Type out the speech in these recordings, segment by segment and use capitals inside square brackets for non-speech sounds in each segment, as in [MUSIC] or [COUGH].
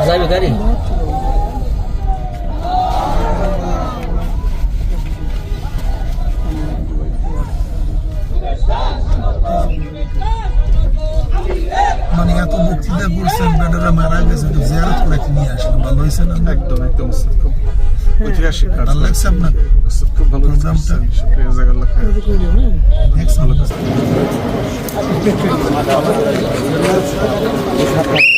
যাবে গাড়ি? মানে এত বক্তৃতা করছেন বেটারা মারা গেছে তো জিয়ারত করে নিয়ে আসলাম ভালো হয়েছে না? একদম একদম উস্তাদ খুব ঐতিহাসিক কাজ। ভালো লাগছে আপনার? উস্তাদ খুব ভালো প্রোগ্রামটা? করছেন শুক্রিয়া জাজাকাল্লাহ খায়ের। ভালো কাজ [LAUGHS]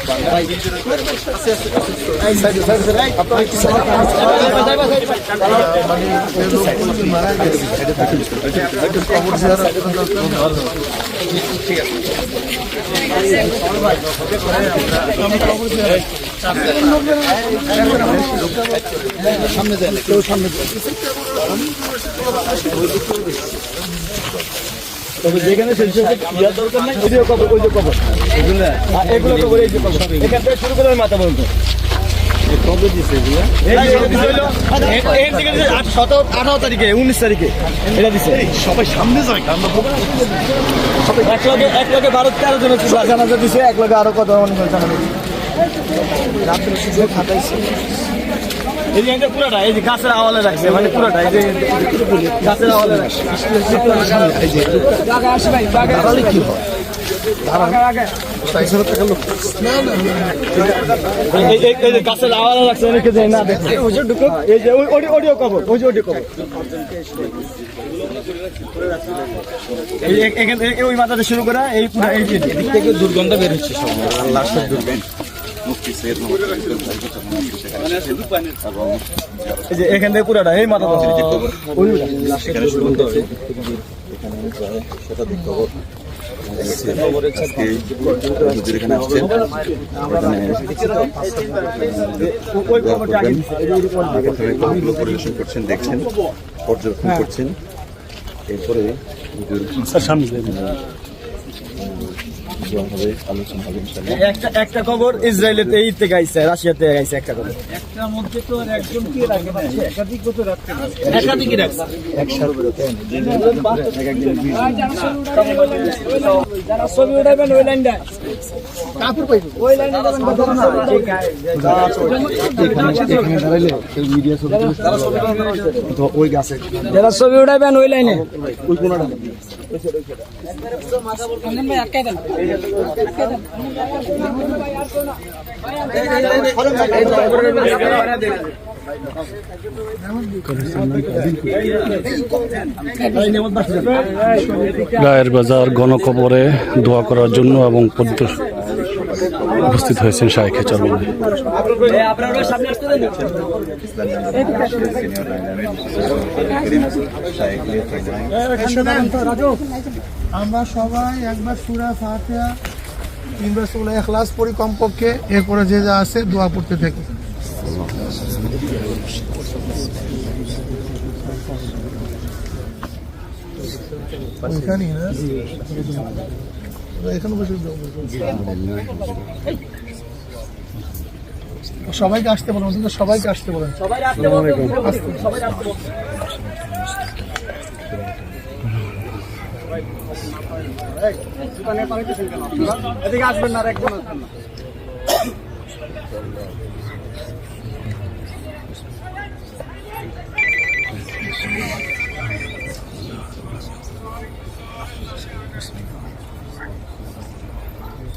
ভাই আমাদের ইনফরমাইগ্রামকে আসতে দেন যেখানে শেষে ইয়ার দরকার নাই ওই যে কবর ওই যে কবর। এগুলো এগুলো কবর এই যে কবর। এখান থেকে শুরু করে মাথা পর্যন্ত কবে দিছে এগুলো? আঠারো তারিখে উনিশ তারিখে। এটা দিছে। সবাই সামনে যায় এক লগে এক লগে বারো তেরো জন জানাজা দিছে এক লগে আরও কত জানাজা দিছে খাতাইছে এই যে পুরাটা এই যে গাছের আওয়ালে রাখছে মানে পুরাটা এই যে গাছের আওয়ালে রাখছে। কি হয়? গাছের আওয়ালে অনেকে যায় না দেখে। এই যে ওই অডিও অডিও কবর ওই যে অডিও কবর এখান থেকে ওই মাথাতে শুরু করা এই পুরা এই যে। থেকে দুর্গন্ধ বের হচ্ছে সব। লাশের দুর্গন্ধ। এই যে এখান থেকে পুরাটা এই মাথা ওই ওই কবরটা আগে দিছে, এই যে ওই কবরটা। প্রথমে কবিগুলো পরিবেশন করছেন দেখছেন পর্যবেক্ষণ করছেন। এরপরে হবে? আলোচনা হবে ইনশাআল্লাহ। একটা একটা খবর ইসরায়েলের এই থেকে আইছে রাশিয়া থেকে আইছে একটা খবর একাধিক রাখছে। যারা ছবি উঠাবেন ওই লাইনটা ওই লাইনটা যারা ছবি উঠাবেন ওই লাইনে। ওই কোনটা? গায়ের বাজার গণকবরে দোয়া করার জন্য এবং উপস্থিত হয়েছেন শাহেখে চরমনে আমরা সবাই একবার সুরা ফাতিহা তিনবার সুরা এখলাস পড়ি কমপক্ষে এরপরে যে যা আছে দোয়া পড়তে থাকি। ওইখানেই না? এখানে সবাইকে আসতে বলেন ওদের সবাইকে আসতে বলেন আসবেন না আসবেন না।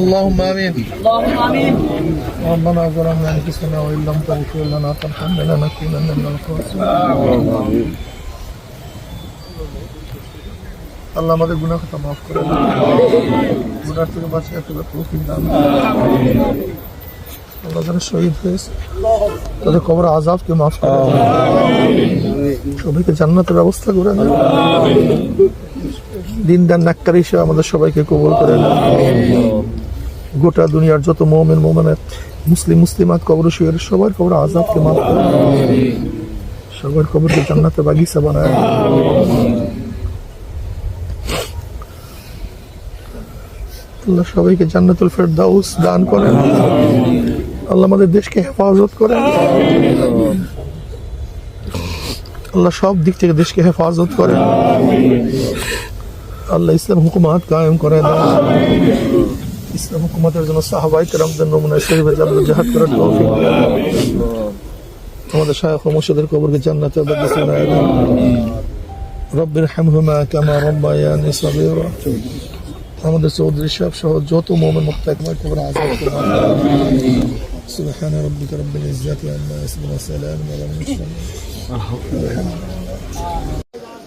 اللهم امين اللهم امين ربنا ظلمنا انفسنا وان لم تغفر لنا وترحمنا لنكونن من الخاسرين আল্লাহ আমাদের গুনাহ কথা মাফ করে গুনাহ থেকে বাঁচিয়ে তোলা তৌফিক দান করুন। আল্লাহ যারা শহীদ হয়েছে তাদের কবর আজাবকে মাফ করে দেন। সবাইকে জান্নাতের ব্যবস্থা করে দেন দিন দান নাক্কার হিসেবে আমাদের সবাইকে কবল করে গোটা দুনিয়ার যত মোমেন, মোমেনের, মুসলিম, মুসলিমাত কবর শুয়ের সবার কবর আজাবকে মাফ করে সবার কবরকে জান্নাতে বাগিচা বানায় আল্লাহ সবাইকে জান্নাতুল ফেরদাউস দান করেন। আল্লাহ আমাদের দেশকে হেফাজত করেন। আল্লাহ সব দিক থেকে দেশকে হেফাজত করেন। আল্লাহ ইসলাম হুকুমাত কায়েম করে দেন ইসলাম হুকুমাতের জন্য সাহাবাই কেরামদের নমুনা শরীফে যাদের জাহাদ করার তৌফিক দেন। আমাদের শায়খ ও মুর্শিদের কবরকে জান্নাতে বাগিচা বানায় দেন রব্বির হামহুমা কামা রব্বায়ানি সাগীরা আমাদের চৌধুরী সাহেব সহ যত মোমেন মুক্তাকমার কবর আজাদ করবেন سبحان ربك رب العزة عما يصفون وسلام على المرسلين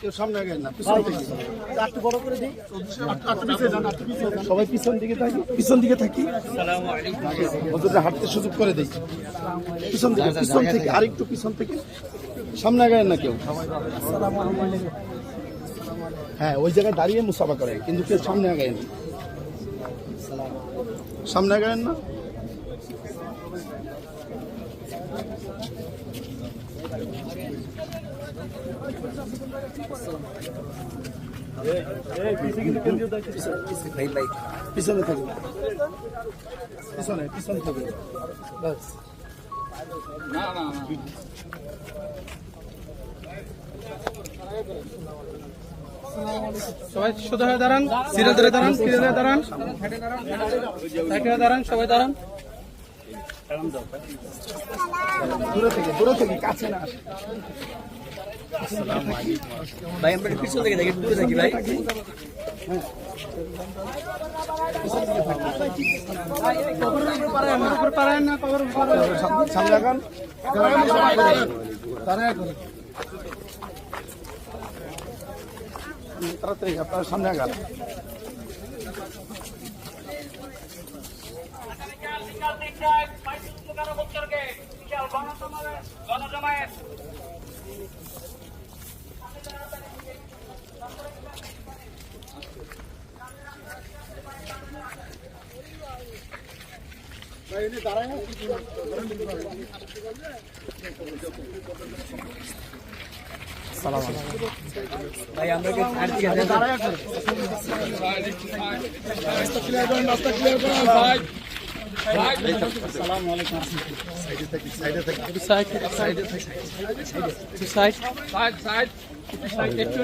কেউ সামনে আগায়েন না পিছন থেকে। একটু বড় করে দিই। সবাই পিছন দিকে থাকি। পিছন দিকে থাকি। হাঁটতে সুযোগ করে দিই। পিছন দিকে পিছন থেকে আরেকটু পিছন থেকে। সামনে না কেউ? হ্যাঁ ওই জায়গায় দাঁড়িয়ে মুসাফা করে কিন্তু কেউ সামনে আগায়েন না। সামনে আগায়েন না? পিছনে থাকবে পিছনে পিছনে থাকবে বাস সবাই সোজা হয়ে দাঁড়ান সিরিয়াল ধরে দাঁড়ান সিরিয়াল ধরে দাঁড়ান সাইডে দাঁড়ান, সবাই দাঁড়ান দূরে থেকে দূরে থেকে, কাছে না। ভাই আমরা পিছন থেকে দেখি দূরে থাকি ভাই সামনে আগান তাড়াতাড়ি আপনার ভাই আমরা কি আর কি আছে সাইড সাইড সাইড। সাইড একটু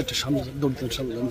একটু সামনে দৌড় দেন সামনে যান।